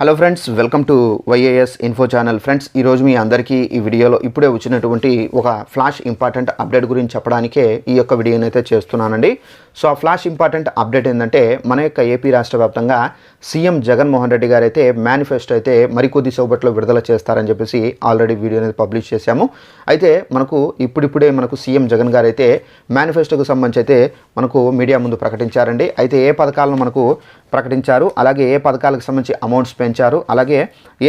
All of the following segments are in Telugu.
Hello friends welcome to YAS info channel friends ఈరోజు మీ అందరికీ ఈ వీడియోలో ఇప్పుడే వచ్చినటువంటి ఒక ఫ్లాష్ ఇంపార్టెంట్ అప్డేట్ గురించి చెప్పడానికే ఈ యొక్క వీడియోని అయితే చేస్తున్నానండి. సో ఆ ఫ్లాష్ ఇంపార్టెంట్ అప్డేట్ ఏంటంటే మన యొక్క ఏపీ రాష్ట్ర వ్యాప్తంగా సీఎం జగన్మోహన్ రెడ్డి గారు అయితే మేనిఫెస్టో అయితే మరికొద్ది సేపట్లో విడుదల చేస్తారని చెప్పేసి ఆల్రెడీ వీడియో అనేది పబ్లిష్ చేశాము. అయితే మనకు ఇప్పుడిప్పుడే మనకు సీఎం జగన్ గారు అయితే మేనిఫెస్టోకు సంబంధించి అయితే మనకు మీడియా ముందు ప్రకటించారండి. అయితే ఏ పథకాలను మనకు ప్రకటించారు? అలాగే ఏ పథకాలకు సంబంధించి అమౌంట్స్ పెంచారు అలాగే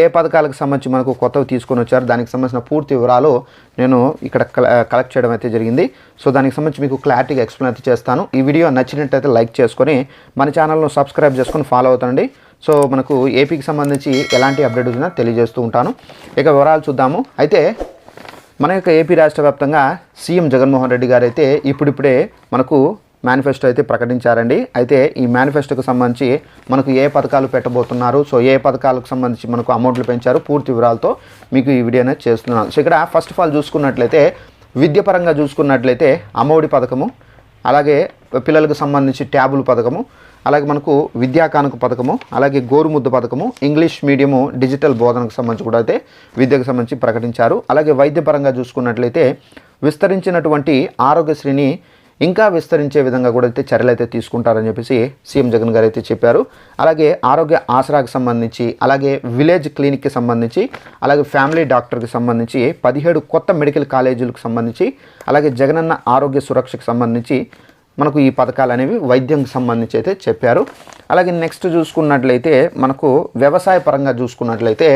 ఏ పథకాలకు సంబంధించి మనకు కొత్తవి తీసుకొని వచ్చారు దానికి సంబంధించిన పూర్తి వివరాలు నేను ఇక్కడ కలెక్ట్ చేయడం అయితే జరిగింది. సో దానికి సంబంధించి మీకు క్లారిటీగా ఎక్స్ప్లెయిన్ అయితే చేస్తాను. ఈ వీడియో నచ్చినట్టయితే లైక్ చేసుకొని మన ఛానల్ను సబ్స్క్రైబ్ చేసుకొని ఫాలో అవుతానండి సో మనకు ఏపీకి సంబంధించి ఎలాంటి అప్డేట్ వచ్చినా తెలియజేస్తూ ఉంటాను. ఇక వివరాలు చూద్దాము. అయితే మన యొక్క ఏపీ రాష్ట్ర వ్యాప్తంగా సీఎం జగన్మోహన్ రెడ్డి గారు అయితే ఇప్పుడిప్పుడే మనకు మేనిఫెస్టో అయితే ప్రకటించారండి. అయితే ఈ మేనిఫెస్టోకి సంబంధించి మనకు ఏ పథకాలు పెట్టబోతున్నారు? సో ఏ పథకాలకు సంబంధించి మనకు అమౌంట్లు పెంచారు? పూర్తి వివరాలతో మీకు ఈ వీడియో అనేది చేస్తున్నాను. సో ఇక్కడ ఫస్ట్ ఆఫ్ ఆల్ చూసుకున్నట్లయితే విద్యపరంగా చూసుకున్నట్లయితే అమ్మఒడి పథకము అలాగే పిల్లలకు సంబంధించి ట్యాబుల పథకము అలాగే మనకు విద్యా కానుక పథకము అలాగే గోరుముద్ద పథకము ఇంగ్లీష్ మీడియము డిజిటల్ బోధనకు సంబంధించి కూడా అయితే విద్యకు సంబంధించి ప్రకటించారు. అలాగే వైద్యపరంగా చూసుకున్నట్లయితే విస్తరించినటువంటి ఆరోగ్యశ్రీని ఇంకా విస్తరించే విధంగా కూడా అయితే చర్యలు అయితే తీసుకుంటారని చెప్పేసి సీఎం జగన్ గారు అయితే చెప్పారు. అలాగే ఆరోగ్య ఆసరాకు సంబంధించి అలాగే విలేజ్ క్లినిక్కి సంబంధించి అలాగే ఫ్యామిలీ డాక్టర్కి సంబంధించి పదిహేడు కొత్త మెడికల్ కాలేజీలకు సంబంధించి అలాగే జగనన్న ఆరోగ్య సురక్షకు సంబంధించి మనకు ఈ పథకాలు అనేవి వైద్యంకి సంబంధించి అయితే చెప్పారు. అలాగే నెక్స్ట్ చూసుకున్నట్లయితే మనకు వ్యవసాయ పరంగా చూసుకున్నట్లయితే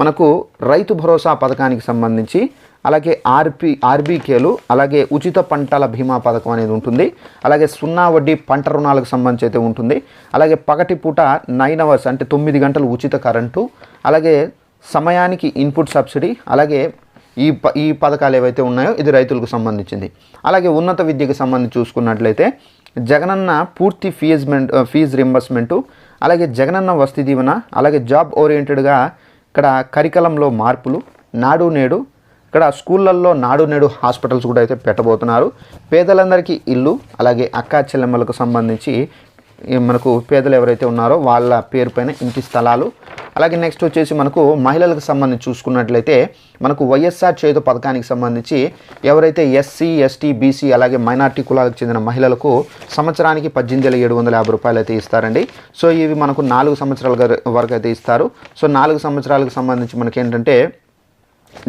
మనకు రైతు భరోసా పథకానికి సంబంధించి అలాగే ఆర్పి ఆర్బీకేలు అలాగే ఉచిత పంటల బీమా పథకం అనేది ఉంటుంది. అలాగే సున్నా వడ్డీ పంట రుణాలకు సంబంధించి అయితే ఉంటుంది. అలాగే పగటి పూట నైన్ అవర్స్ అంటే తొమ్మిది గంటలు ఉచిత కరెంటు. అలాగే సమయానికి ఇన్పుట్ సబ్సిడీ అలాగే ఈ ప ఈ పథకాలు ఏవైతే ఉన్నాయో ఇది రైతులకు సంబంధించింది. అలాగే ఉన్నత విద్యకు సంబంధించి చూసుకున్నట్లయితే జగనన్న పూర్తి ఫీజ్మెంట్ ఫీజు రింబర్స్మెంటు అలాగే జగనన్న వసతి దీవెన అలాగే జాబ్ ఓరియంటెడ్గా ఇక్కడ కరికలంలో మార్పులు నాడు నేడు ఇక్కడ స్కూళ్ళల్లో నాడు నేడు హాస్పిటల్స్ కూడా అయితే పెట్టబోతున్నారు. పేదలందరికీ ఇల్లు అలాగే అక్కా చెల్లెమ్మలకు సంబంధించి మనకు పేదలు ఎవరైతే ఉన్నారో వాళ్ళ పేరు పైన ఇంటి స్థలాలు. అలాగే నెక్స్ట్ వచ్చేసి మనకు మహిళలకు సంబంధించి చూసుకున్నట్లయితే మనకు వైఎస్ఆర్ చేతు పథకానికి సంబంధించి ఎవరైతే ఎస్సీ ఎస్టీ బీసీ అలాగే మైనార్టీ కులాలకు చెందిన మహిళలకు సంవత్సరానికి పద్దెనిమిది వేల ఏడు వందల యాభై రూపాయలు అయితే ఇస్తారండి. సో ఇవి మనకు నాలుగు సంవత్సరాల వరకు అయితే ఇస్తారు. సో నాలుగు సంవత్సరాలకు సంబంధించి మనకి ఏంటంటే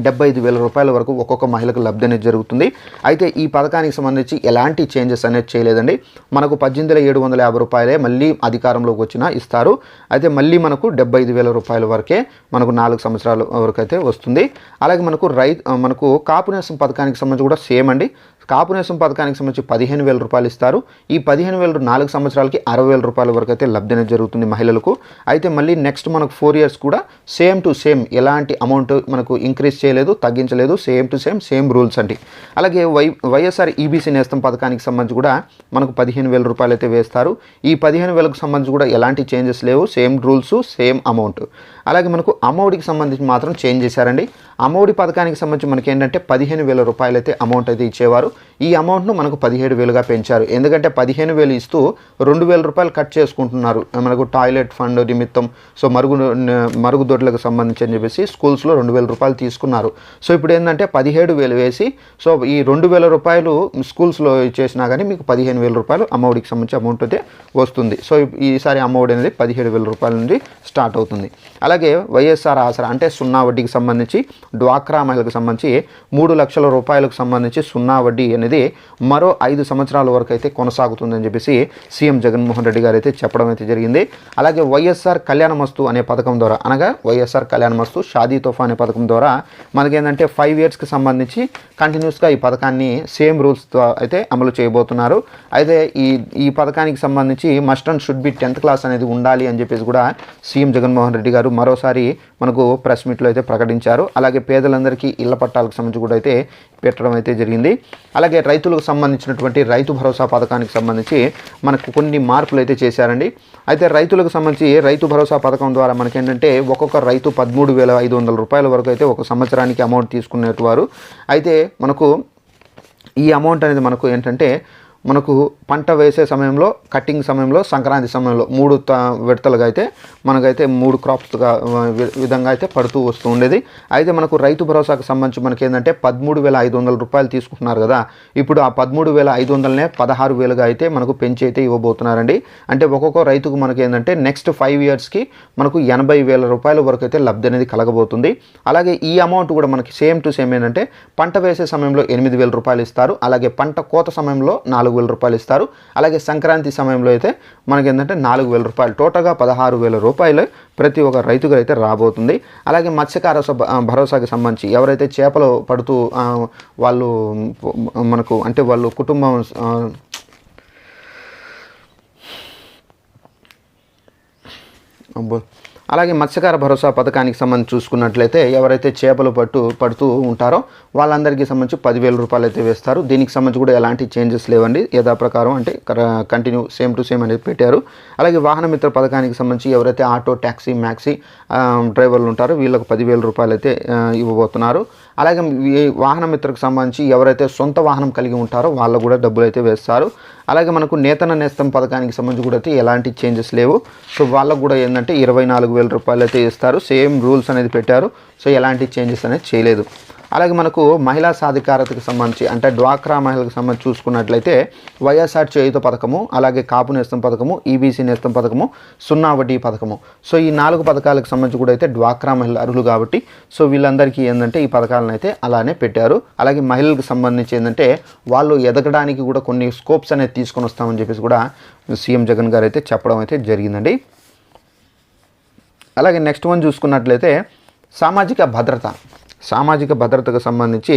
డెబ్బై ఐదు వేల రూపాయల వరకు ఒక్కొక్క మహిళకు లబ్ధి అనేది జరుగుతుంది. అయితే ఈ పథకానికి సంబంధించి ఎలాంటి చేంజెస్ అనేది చేయలేదండి. మనకు పద్దెనిమిది వేల ఏడు వందల యాభై రూపాయలే మళ్ళీ అధికారంలోకి వచ్చినా ఇస్తారు. అయితే మళ్ళీ మనకు డెబ్బై ఐదు వేల రూపాయల వరకే మనకు నాలుగు సంవత్సరాల వరకు అయితే వస్తుంది. అలాగే మనకు రై మనకు కాపు పథకానికి సంబంధించి కూడా సేమ్ అండి. కాపు పథకానికి సంబంధించి పదిహేను వేల రూపాయలు ఇస్తారు. ఈ పదిహేను వేల నాలుగు సంవత్సరాలకి అరవై వేల రూపాయల వరకు అయితే లబ్ధి అనేది జరుగుతుంది మహిళలకు. అయితే మళ్ళీ నెక్స్ట్ మనకు ఫోర్ ఇయర్స్ కూడా సేమ్ టు సేమ్ ఎలాంటి అమౌంట్ మనకు ఇంక్రీజ్ చేయలేదు తగ్గించలేదు same to same same rules అండి. అలాగే వై వైఎస్ఆర్ ఈబీసీ నేస్తం పథకానికి సంబంధించి కూడా మనకు పదిహేను వేల రూపాయలు అయితే వేస్తారు. ఈ పదిహేను వేలకు సంబంధించి కూడా ఎలాంటి చేంజెస్ లేవు సేమ్ రూల్స్ సేమ్ అమౌంట్ అలాగే మనకు అమౌంట్కి సంబంధించి మాత్రం చేంజ్ చేశారండి. అమౌడి పథకానికి సంబంధించి మనకి ఏంటంటే పదిహేను వేల రూపాయలు అయితే అమౌంట్ అయితే ఇచ్చేవారు. ఈ అమౌంట్ను మనకు పదిహేడు వేలుగా పెంచారు. ఎందుకంటే పదిహేను వేలు ఇస్తూ రెండు వేల రూపాయలు కట్ చేసుకుంటున్నారు. మనకు టాయిలెట్ ఫండ్ నిమిత్తం సో మరుగు మరుగుదొడ్లకు సంబంధించి అని చెప్పేసి స్కూల్స్లో రెండు వేల రూపాయలు తీసుకున్నారు. సో ఇప్పుడు ఏంటంటే పదిహేడు వేలు వేసి సో ఈ రెండు వేల రూపాయలు స్కూల్స్లో ఇచ్చేసినా కానీ మీకు పదిహేను వేల రూపాయలు అమ్మఒడికి సంబంధించి అమౌంట్ అయితే వస్తుంది. సో ఈసారి అమ్మఒడి అనేది పదిహేడు వేల రూపాయల నుండి స్టార్ట్ అవుతుంది. అలాగే వైఎస్ఆర్ ఆసరా అంటే సున్నా వడ్డీకి సంబంధించి డ్వాక్రా మహిళలకు సంబంధించి మూడు లక్షల రూపాయలకు సంబంధించి సున్నా వడ్డీ అనేది మరో ఐదు సంవత్సరాల వరకు అయితే కొనసాగుతుందని చెప్పేసి సీఎం జగన్మోహన్ రెడ్డి గారు అయితే చెప్పడం అయితే జరిగింది. అలాగే వైఎస్ఆర్ కళ్యాణ మస్తు అనే పథకం ద్వారా అనగా వైఎస్ఆర్ కళ్యాణ మస్తు షాదీ తోఫా అనే పథకం ద్వారా మనకేంటంటే ఫైవ్ ఇయర్స్కి సంబంధించి కంటిన్యూస్గా ఈ పథకాన్ని సేమ్ రూల్స్తో అయితే అమలు చేయబోతున్నారు. అయితే ఈ ఈ పథకానికి సంబంధించి must and should be tenth class అనేది ఉండాలి అని చెప్పేసి కూడా సీఎం జగన్మోహన్ రెడ్డి గారు మరోసారి మనకు ప్రెస్ మీట్లో అయితే ప్రకటించారు. అలాగే పేదలందరికీ ఇళ్ళ పట్టాలకు సంబంధించి కూడా అయితే పెట్టడం అయితే జరిగింది. అలాగే రైతులకు సంబంధించినటువంటి రైతు భరోసా పథకానికి సంబంధించి మనకు కొన్ని మార్పులు అయితే చేశారండి. అయితే రైతులకు సంబంధించి రైతు భరోసా పథకం ద్వారా మనకేంటంటే ఒక్కొక్క రైతు పదమూడు వేల ఐదు వందల రూపాయల వరకు అయితే ఒక సంవత్సరానికి అమౌంట్ తీసుకునేవారు. అయితే మనకు ఈ అమౌంట్ అనేది మనకు ఏంటంటే మనకు పంట వేసే సమయంలో కటింగ్ సమయంలో సంక్రాంతి సమయంలో మూడు త విడతలుగా అయితే మనకైతే మూడు క్రాప్స్గా విధంగా అయితే పడుతూ వస్తూ ఉండేది. అయితే మనకు రైతు భరోసాకు సంబంధించి మనకి ఏంటంటే పదమూడు వేల ఐదు వందల రూపాయలు తీసుకుంటున్నారు కదా. ఇప్పుడు ఆ పదమూడు వేల ఐదు వందలనే పదహారు వేలుగా అయితే మనకు పెంచి అయితే ఇవ్వబోతున్నారండి. అంటే ఒక్కొక్క రైతుకు మనకి ఏంటంటే నెక్స్ట్ ఫైవ్ ఇయర్స్కి మనకు ఎనభై వేల రూపాయల వరకు అయితే లబ్ధి అనేది కలగబోతుంది. అలాగే ఈ అమౌంట్ కూడా మనకి సేమ్ టు సేమ్ ఏంటంటే పంట వేసే సమయంలో ఎనిమిది వేల రూపాయలు ఇస్తారు. అలాగే పంట కోత సమయంలో నాలుగు వేల రూపాయలు ఇస్తారు. అలాగే సంక్రాంతి సమయంలో అయితే మనకి ఏంటంటే నాలుగు వేల రూపాయలు. టోటల్గా పదహారు వేల రూపాయలు ప్రతి ఒక్క రైతుకు అయితే రాబోతుంది. అలాగే మత్స్యకార భరోసాకి సంబంధించి ఎవరైతే చేపలు పడుతూ వాళ్ళు మనకు అంటే వాళ్ళు కుటుంబం అబ్బో. అలాగే మత్స్యకార భరోసా పథకానికి సంబంధించి చూసుకున్నట్లయితే ఎవరైతే చేపలు పట్టు పడుతూ ఉంటారో వాళ్ళందరికీ సంబంధించి పదివేల రూపాయలు అయితే వేస్తారు. దీనికి సంబంధించి కూడా ఎలాంటి చేంజెస్ లేవండి. యథాప్రకారం అంటే కంటిన్యూ సేమ్ టు సేమ్ అనేది పెట్టారు. అలాగే వాహన మిత్ర పథకానికి సంబంధించి ఎవరైతే ఆటో ట్యాక్సీ మ్యాక్సీ డ్రైవర్లు ఉంటారో వీళ్ళకు పదివేల రూపాయలు అయితే ఇవ్వబోతున్నారు. అలాగే ఈ వాహన మిత్రకు సంబంధించి ఎవరైతే సొంత వాహనం కలిగి ఉంటారో వాళ్ళు కూడా డబ్బులు అయితే వేస్తారు. అలాగే మనకు నేతన నేస్తం పథకానికి సంబంధించి కూడా అయితే ఎలాంటి చేంజెస్ లేవు. సో వాళ్ళకు కూడా ఏంటంటే ఇరవై నాలుగు వేల రూపాయలు అయితే ఇస్తారు. సేమ్ రూల్స్ అనేది పెట్టారు. సో ఎలాంటి చేంజెస్ అనేది చేయలేదు. అలాగే మనకు మహిళా సాధికారతకు సంబంధించి అంటే డ్వాక్రా మహిళలకు సంబంధించి చూసుకున్నట్లయితే వైఎస్ఆర్ చేయుత పథకము అలాగే కాపు నేస్తం పథకము ఈబీసీ నేస్తం పథకము సున్నా వడ్డీ పథకము. సో ఈ నాలుగు పథకాలకు సంబంధించి కూడా అయితే డ్వాక్రా మహిళ అర్హులు కాబట్టి సో వీళ్ళందరికీ ఏంటంటే ఈ పథకాలను అయితే అలానే పెట్టారు. అలాగే మహిళలకు సంబంధించి ఏంటంటే వాళ్ళు ఎదగడానికి కూడా కొన్ని స్కోప్స్ అనేది తీసుకొని వస్తామని చెప్పేసి కూడా సీఎం జగన్ గారు అయితే చెప్పడం అయితే జరిగిందండి. అలాగే నెక్స్ట్ వన్ చూసుకున్నట్లయితే సామాజిక భద్రత. సామాజిక భద్రతకు సంబంధించి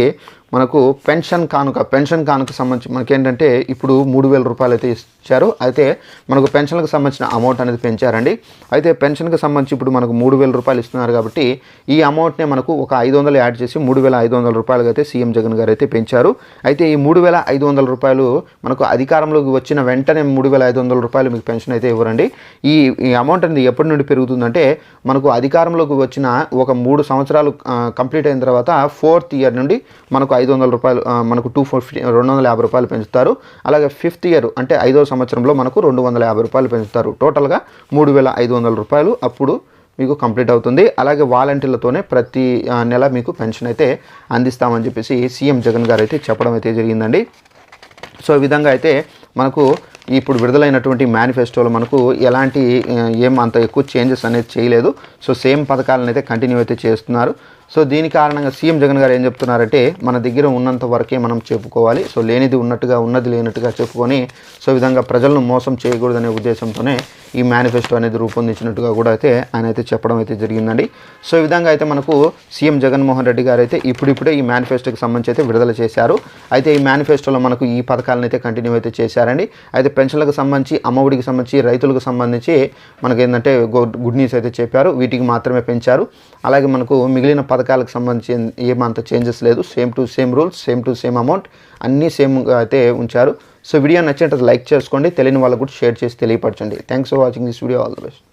మనకు పెన్షన్ కానుక పెన్షన్ కానుక సంబంధించి మనకేంటంటే ఇప్పుడు మూడు వేల రూపాయలు అయితే ఇచ్చారు. అయితే మనకు పెన్షన్లకు సంబంధించిన అమౌంట్ అనేది పెంచారండి. అయితే పెన్షన్కి సంబంధించి ఇప్పుడు మనకు మూడు వేల రూపాయలు ఇస్తున్నారు కాబట్టి ఈ అమౌంట్నే మనకు ఒక ఐదు వందలు యాడ్ చేసి మూడు వేల ఐదు వందల రూపాయలుగా అయితే సీఎం జగన్ గారు అయితే పెంచారు. అయితే ఈ మూడు వేల ఐదు వందల రూపాయలు మనకు అధికారంలోకి వచ్చిన వెంటనే మూడు వేల ఐదు వందల రూపాయలు మీకు పెన్షన్ అయితే ఇవ్వరండి. ఈ ఈ అమౌంట్ అనేది ఎప్పటి నుండి పెరుగుతుందంటే మనకు అధికారంలోకి వచ్చిన ఒక మూడు సంవత్సరాలు కంప్లీట్ అయిన తర్వాత ఫోర్త్ ఇయర్ నుండి మనకు ఐదు వందల రూపాయలు మనకు టూ ఫిఫ్టీ రెండు వందల యాభై రూపాయలు పెంచుతారు. అలాగే ఫిఫ్త్ ఇయర్ అంటే ఐదో సంవత్సరంలో మనకు రెండు వందల యాభై రూపాయలు పెంచుతారు. టోటల్గా మూడు వేల ఐదు వందల రూపాయలు అప్పుడు మీకు కంప్లీట్ అవుతుంది. అలాగే వాలంటీర్లతోనే ప్రతి నెల మీకు పెన్షన్ అయితే అందిస్తామని చెప్పేసి సీఎం జగన్ గారు అయితే చెప్పడం అయితే జరిగిందండి. సో ఈ విధంగా అయితే మనకు ఇప్పుడు విడుదలైనటువంటి మేనిఫెస్టోలో మనకు ఎలాంటి ఏం అంత ఎక్కువ చేంజెస్ అనేది చేయలేదు. సో సేమ్ పథకాలను అయితే కంటిన్యూ అయితే చేస్తున్నారు. సో దీని కారణంగా సీఎం జగన్ గారు ఏం చెప్తున్నారంటే మన దగ్గర ఉన్నంత వరకే మనం చెప్పుకోవాలి. సో లేనిది ఉన్నట్టుగా ఉన్నది లేనట్టుగా చెప్పుకొని సో విధంగా ప్రజలను మోసం చేయకూడదనే ఉద్దేశంతోనే ఈ మేనిఫెస్టో అనేది రూపొందించినట్టుగా కూడా అయితే ఆయన అయితే చెప్పడం అయితే జరిగిందండి. సో ఈ విధంగా అయితే మనకు సీఎం జగన్మోహన్ రెడ్డి గారు అయితే ఇప్పుడిప్పుడే ఈ మేనిఫెస్టోకి సంబంధించి అయితే విడుదల చేశారు. అయితే ఈ మేనిఫెస్టోలో మనకు ఈ పథకాలను అయితే కంటిన్యూ అయితే చేశారండి. అయితే పెన్షన్లకు సంబంధించి అమ్మఒడికి సంబంధించి రైతులకు సంబంధించి మనకి ఏంటంటే గుడ్ న్యూస్ అయితే చెప్పారు. వీటికి మాత్రమే పెంచారు. అలాగే మనకు మిగిలిన పథకాలకు సంబంధించి ఏమంత చేంజెస్ లేదు. Same to same rules same to same amount అన్నీ సేమ్గా అయితే ఉంచారు. సో వీడియో నచ్చినట్టు లైక్ చేసుకోండి. తెలియని వాళ్ళకు కూడా షేర్ చేసి తెలియపరచండి. Thanks for watching this video all the best